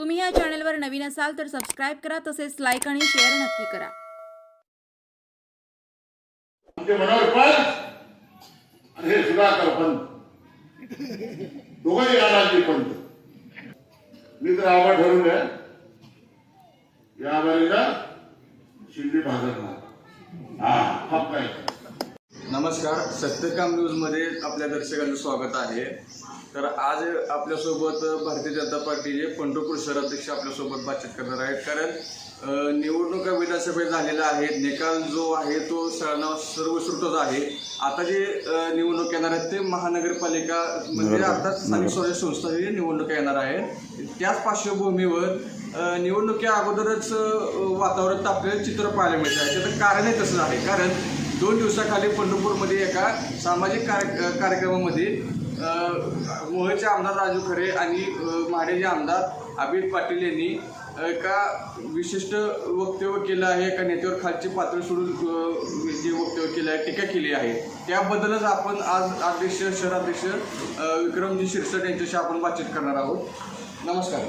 तुम्ही या चॅनलवर नवीन असाल तर सबस्क्राईब करा तसेच लाईक आणि शेअर नक्की करा. हे सुधाकर पंत दोघही राणाजी पंत मी तर आवाज ठरवून द्या या बारीला शिंदे भाजपला हा हक्क नमस्कार. सत्यकाम न्यूजमध्ये आपल्या दर्शकांचं स्वागत आहे. तर आज आपल्यासोबत भारतीय जनता पार्टीचे पंढरपूर शहराध्यक्ष आपल्यासोबत बातचीत करणार आहेत. कारण निवडणुका विधानसभेत झालेल्या आहेत. निकाल जो आहे तो सर्वांना सर्वश्रुतच आहे. आता जे निवडणूक येणार आहेत ते महानगरपालिका म्हणजे आता स्थानिक स्वराज्य संस्थांची निवडणुका येणार आहेत. त्याच पार्श्वभूमीवर निवडणुकी अगोदरच वातावरण तापलेलं चित्र पाहायला मिळतं. आहे त्याचं कारणही तसं आहे. कारण दोन दिवसाखाली पंढरपूरमध्ये एका सामाजिक कार्य कार्यक्रमामध्ये मोहचे आमदार राजू खरे आणि माढेचे आमदार अभित पाटील यांनी एका विशिष्ट वक्तव्य केलं आहे. एका नेत्यावर खालची पातळी सोडून जे वक्तव्य केलं आहे टीका केली आहे. त्याबद्दलच आपण आज अध्यक्ष शहराध्यक्ष विक्रमजी शिरसट यांच्याशी आपण बातचीत करणार आहोत. नमस्कार.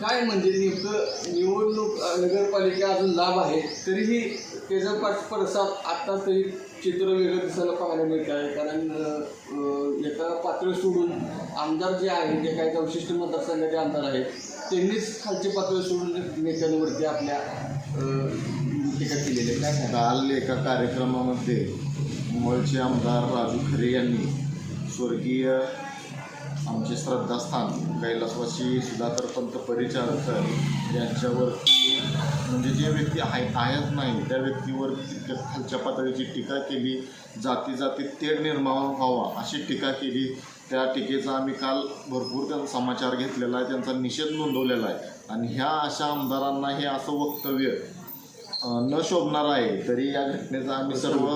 काय म्हणजे नेमकं निवडणूक नगरपालिका अजून लाभ आहे तरीही त्याचा पाठ पडसाद आत्ता तरी चित्र वेगळं दिसायला पाहायला मिळत आहे. कारण एका पातळी सोडून आमदार जे आहेत जे काही विशिष्ट मतदारसंघाचे आमदार आहेत त्यांनीच खालची पातळी सोडून नेत्यांवरती आपल्या केलेले टीका केलेली आहे. काय सांगा काल एका कार्यक्रमामध्ये मुंबईचे आमदार राजू खरे यांनी स्वर्गीय आमचे श्रद्धास्थान कैलासवासी सुधाकर पंत परिचारकर यांच्यावरती म्हणजे जे व्यक्ती आहे आहेच नाही त्या व्यक्तीवर खालच्या पातळीची टीका केली जाती जाती तेढ निर्माण व्हावा अशी टीका केली. त्या टीकेचा आम्ही काल भरपूर त्यांचा समाचार घेतलेला आहे त्यांचा निषेध नोंदवलेला आहे. आणि ह्या अशा आमदारांना हे असं वक्तव्य न शोभणार आहे तरी या घटनेचा आम्ही सर्व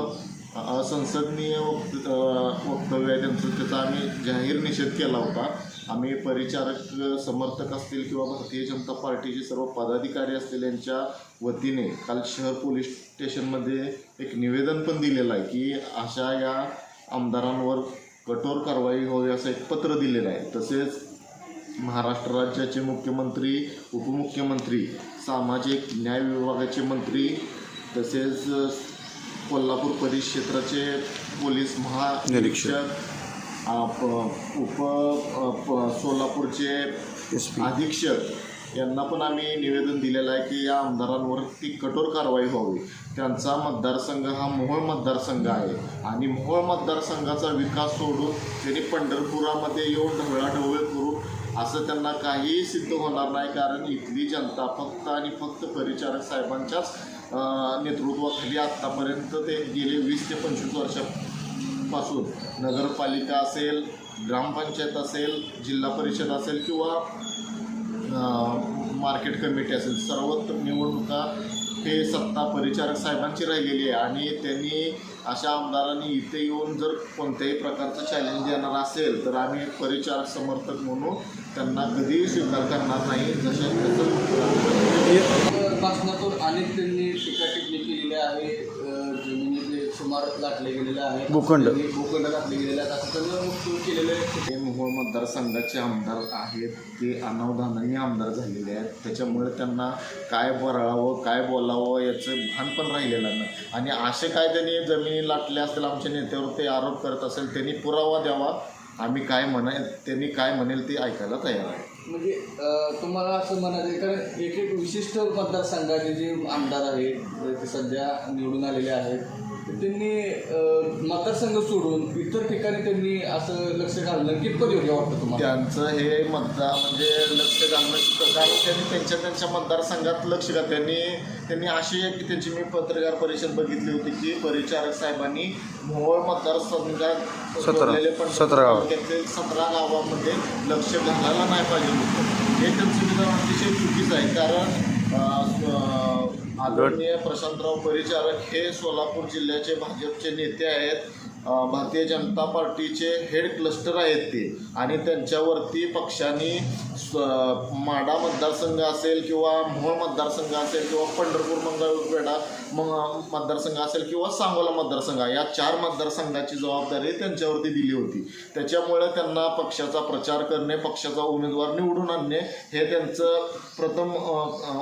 असंसदनीय वक्त वक्तव्य आहे त्यांचं. त्याचा आम्ही जाहीर निषेध केला होता. आम्ही परिचारक समर्थक असतील किंवा भारतीय जनता पार्टीचे सर्व पदाधिकारी असतील यांच्या वतीने काल शहर पोलीस स्टेशनमध्ये एक निवेदन पण दिलेलं आहे की अशा या आमदारांवर कठोर कारवाई होवी असं एक पत्र दिलेलं आहे. तसेच महाराष्ट्र राज्याचे मुख्यमंत्री उपमुख्यमंत्री सामाजिक न्याय विभागाचे मंत्री तसेच कोल्हापूर परिक्षेत्राचे पोलीस महानिरीक्षक उप सोलापूरचे अधीक्षक यांना पण आम्ही निवेदन दिलेलं आहे की या आमदारांवरती कठोर कारवाई व्हावी. त्यांचा मतदारसंघ हा मोहोळ मतदारसंघ आहे. आणि मोहोळ मतदारसंघाचा विकास सोडून त्यांनी पंढरपुरामध्ये येऊन ढवळाढवळ करून असं त्यांना काहीही सिद्ध होणार नाही कारण इथली जनता फक्त आणि फक्त परिचारक साहेबांच्याच नेतृत्वाखाली आत्तापर्यंत ते गेले वीस ते पंचवीस वर्षापासून. नगरपालिका असेल ग्रामपंचायत असेल जिल्हा परिषद असेल किंवा मार्केट कमिटी असेल सर्वत्र निवडणुका हे सत्ता परिचारक साहेबांची राहिलेली आहे आणि त्यांनी अशा आमदारांनी इथे येऊन जर कोणत्याही प्रकारचं चॅलेंज देणार असेल तर आम्ही परिचारक समर्थक म्हणून त्यांना कधीही स्वीकार करणार नाही जसे त्याचं भाषणातून अनेक त्यांनी टीका टिप्पणी केलेली आहे. सुमार लाटले गेलेले आहेत. भूखंड. भूखंड लाटले गेलेले आहेत. असं त्यांनी केलेलं आहे ते मोहोळ मतदारसंघाचे आमदार आहेत. ते अनावधानाने आमदार झालेले आहेत. त्याच्यामुळे त्यांना काय बरळावं काय बोलावं याचं भान पण राहिलेलं नाही. आणि असे काय त्यांनी जमिनी लाटल्या असतील आमच्या नेत्यावर ते आरोप करत असेल त्यांनी पुरावा द्यावा. आम्ही काय म्हणाय त्यांनी काय म्हणेल ते ऐकायला तयार आहे. म्हणजे तुम्हाला असं म्हणायचं आहे, कारण एक एक विशिष्ट मतदारसंघाचे जे आमदार आहेत ते सध्या निवडून आलेले आहेत त्यांनी मतदारसंघ सोडून इतर ठिकाणी त्यांनी असं लक्ष घालणं कितपत योग्य वाटतं तुम्हाला? त्यांचं हे मतदार म्हणजे लक्ष घालणं कारण त्यांनी त्यांच्या त्यांच्या मतदारसंघात लक्ष घाल त्यांनी त्यांनी अशी एक त्यांची मी पत्रकार परिषद बघितली होती की परिचारक साहेबांनी मोहोळ मतदारसंघात जोडलेले पण सतरा सतरा गावामध्ये लक्ष घालायला नाही पाहिजे होतं. हे त्यांचं विधान अतिशय चुकीचं आहे. कारण आदरणीय प्रशांतराव परिचारक हे सोलापूर जिल्ह्याचे भाजपचे नेते आहेत. भारतीय जनता पार्टीचे हेड क्लस्टर आहेत ते. आणि त्यांच्यावरती पक्षांनी स्व- माडा मतदारसंघ असेल किंवा मोहोळ मतदारसंघ असेल किंवा पंढरपूर मंगळवेढा मग मतदारसंघ असेल किंवा सांगोला मतदारसंघ या चार मतदारसंघाची जबाबदारी त्यांच्यावरती दिली होती. त्याच्यामुळे त्यांना पक्षाचा प्रचार करणे पक्षाचा उमेदवार निवडून आणणे हे त्यांचं प्रथम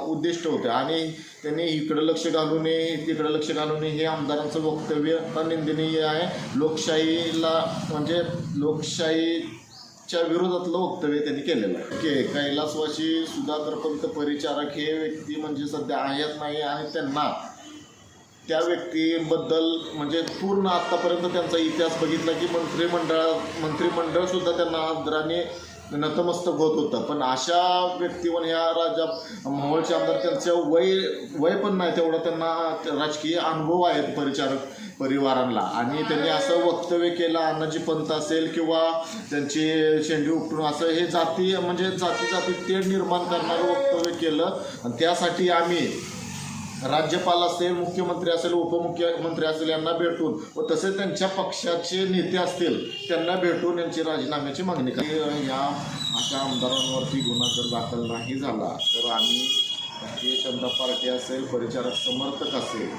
उद्दिष्ट होतं. आणि त्यांनी इकडं लक्ष घालू नये तिकडं लक्ष घालू नये हे आमदारांचं वक्तव्य निंदनीय आहे. लोकशाहीला म्हणजे लोकशाहीच्या विरोधातलं वक्तव्य त्यांनी केलेलं आहे. के कैलासवाशी सुधाकर पंत परिचारक हे व्यक्ती म्हणजे सध्या आहेत नाही आणि त्यांना त्या व्यक्तीबद्दल म्हणजे पूर्ण आत्तापर्यंत त्यांचा इतिहास बघितला की मंत्रिमंडळा मंत्रिमंडळसुद्धा त्यांना आदराने नतमस्तक होत होतं. पण अशा व्यक्तीवर ह्या राजा मोहोळचे आमदार त्यांचं वय वय पण नाही तेवढं त्यांना राजकीय अनुभव आहेत परिचारक परिवारांना. आणि त्यांनी असं वक्तव्य केलं अण्णाजी पंत असेल किंवा त्यांची शेंडी उपटून असं हे जाती म्हणजे जाती जाती तेढ निर्माण करणारं वक्तव्य केलं. आणि त्यासाठी आम्ही राज्यपाल असेल मुख्यमंत्री असेल उपमुख्यमंत्री असेल यांना भेटून व तसेच त्यांच्या पक्षाचे नेते असतील त्यांना भेटून यांची राजीनाम्याची मागणी करा. या अशा आमदारांवरती गुन्हा जर दाखल नाही झाला तर आम्ही भारतीय जनता पार्टी असेल परिचारक समर्थक असेल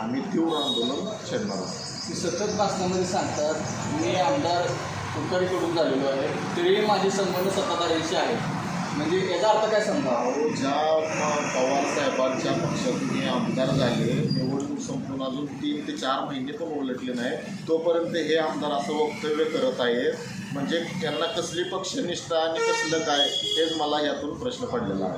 आम्ही तीव्र आंदोलन छेडणार आहोत. सतत भाषणामध्ये सांगतात मी आमदार तुतारीकडून झालेलो आहे तरी माझे संबंध सत्ताधाऱ्यांशी आहेत. म्हणजे याचा अर्थ काय समजा अहो, ज्या पवार साहेबांच्या पक्षातून हे आमदार झाले निवडणूक संपून अजून तीन ते चार महिने पण उलटले नाही तोपर्यंत हे आमदार असं वक्तव्य करत आहेत. म्हणजे त्यांना कसली पक्षनिष्ठा आणि कसलं काय हेच मला यातून प्रश्न पडलेला आहे.